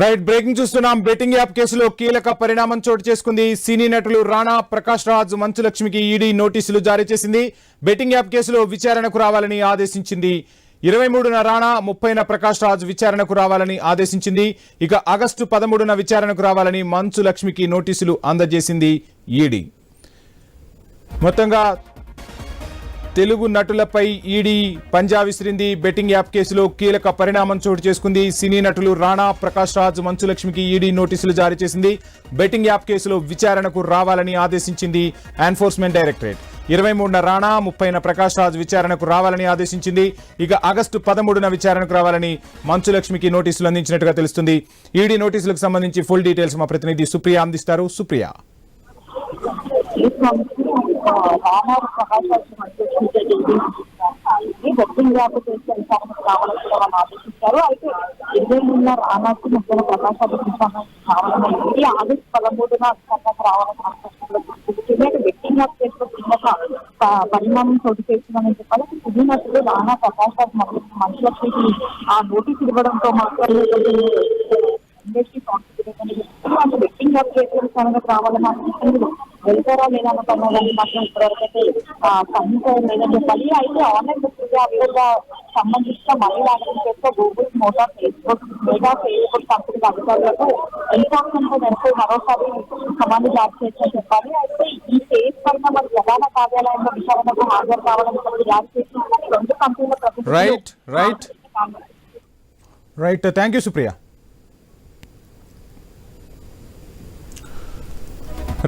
Right breaking చూస్తున్నాం. Betting app కేసులో కీలక పరిణామం చోటు చేసుకుంది. సినీ నటులు రాణా ప్రకాష్ రాజ్ మంచు లక్ష్మికి ఈడీ నోటీసులు జారీ చేసింది. బెట్టింగ్ యాప్ కేసులో విచారణకు రావాలని ఆదేశించింది. ఇరవై మూడున రాణా ముప్పైన ప్రకాష్ రాజ్ విచారణకు రావాలని ఆదేశించింది. ఇక ఆగస్టు పదమూడున విచారణకు రావాలని మంచు లక్ష్మికి నోటీసులు అందజేసింది ఈడీ. మొత్తంగా తెలుగు నటులపై ఈడీ పంజా విసిరింది బెట్టింగ్ యాప్ కేసులో కీలక పరిణామం చోటు చేసుకుంది. సినీ నటులు రాణా ప్రకాష్ రాజ్ మంచులక్ష్మికి ఈడీ నోటీసులు జారీ చేసింది. బెట్టింగ్ యాప్ కేసులో విచారణకు రావాలని ఆదేశించింది ఎన్ఫోర్స్మెంట్ డైరెక్టరేట్. ఇరవై మూడున రాణా ముప్పైన ప్రకాష్ రాజ్ విచారణకు రావాలని ఆదేశించింది. ఇక ఆగస్టు పదమూడున విచారణకు రావాలని మంచులక్ష్మికి నోటీసులు అందించినట్టుగా తెలుస్తుంది. ఈడీ నోటీసులకు సంబంధించి ఫుల్ డీటెయిల్స్ మా ప్రతినిధి సుప్రియ అందిస్తారు. సుప్రియ. రామారు ప్రకాశాలు మంచి బొట్టింగ్ వ్యాప చేసి విచారణకు కూడా వాళ్ళు ఆదేశించారు అయితే ఇరవై మూడున రానాకు ముప్పై ప్రకాశాలు రావాలని ఇది ఆగస్టు పదమూడున విచారణకు రావాలని ఆదేశించారు బెట్టింగ్ వ్యాప్ పరిణామం చోటు చేసిందని చెప్పాలి సుధీనటులు రానా ప్రకాశాలు మనుషులకి ఆ నోటీస్ ఇవ్వడంతో మాత్రమే ఇండస్ట్రీ కాన్ఫిడెన్స్ బెట్టింగ్ వ్యాప్ కేసుల వెళ్తారా లేదా అన్న మాత్రం ఇప్పటివరకైతే సంహించడం చెప్పాలి అయితే ఆన్లైన్ బుకింగ్ అవిగా సంబంధించిన మనీ చేస్తే గూగుల్ మోటా ఫేస్బుక్ లేదా ఫేస్బుక్ కంపెనీ అధికారులకు ఎన్ఫోర్స్మెంట్ మేరకు మరోసారి సమాధి జారీ చేయాలని చెప్పాలి అయితే ఈ కేసు పైన మరి ప్రధాన కార్యాలయంలో విచారణకు హాజరు కావాలని చెప్పి చేసిన రెండు కంపెనీల ప్రతినిధులు right right thank you Supriya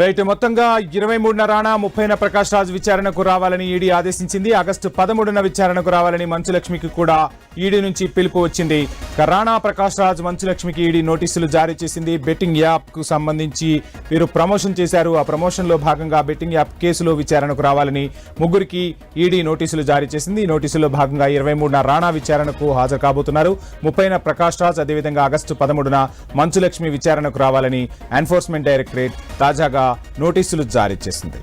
right మొత్తంగా ఇరవై మూడున రాణా ముప్పైన ప్రకాష్ రాజ్ విచారణకు రావాలని ఈడీ ఆదేశించింది. ఆగస్టు పదమూడున విచారణకు రావాలని మంచులక్ష్మికి కూడా ఈడీ నుంచి పిలుపు వచ్చింది. రాణా ప్రకాష్ రాజ్ మంచులక్ష్మికి ఈడీ నోటీసులు జారీ చేసింది. బెట్టింగ్ యాప్కు సంబంధించి వీరు ప్రమోషన్ చేశారు. ఆ ప్రమోషన్లో భాగంగా బెట్టింగ్ యాప్ కేసులో విచారణకు రావాలని ముగ్గురికి ఈడీ నోటీసులు జారీ చేసింది. ఈ నోటీసులో భాగంగా ఇరవై మూడున రాణా విచారణకు హాజరు కాబోతున్నారు. ముప్పైన ప్రకాష్ రాజ్ అదేవిధంగా ఆగస్టు పదమూడున మంచులక్ష్మి విచారణకు రావాలని ఎన్ఫోర్స్మెంట్ డైరెక్టరేట్ తాజాగా నోటీసులు జారీ చేసింది.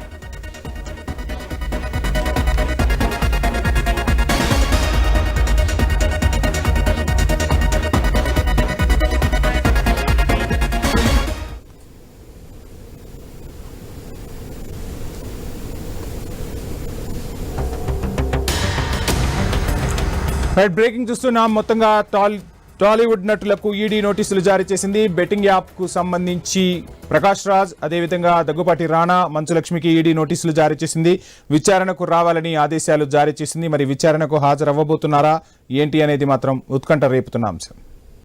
రైట్ బ్రేకింగ్ చూస్తున్నాం మొత్తంగా టాల్ టాలీవుడ్ నటులకు ఈడీ నోటీసులు జారీ చేసింది. బెట్టింగ్ యాప్కు సంబంధించి ప్రకాష్ రాజ్ అదేవిధంగా దగ్గుపాటి రాణా మంచులక్ష్మికి ఈడీ నోటీసులు జారీ చేసింది. విచారణకు రావాలని ఆదేశాలు జారీ చేసింది. మరి విచారణకు హాజరవ్వబోతున్నారా? ఏంటి అనేది మాత్రం ఉత్కంఠ రేపుతున్న అంశం.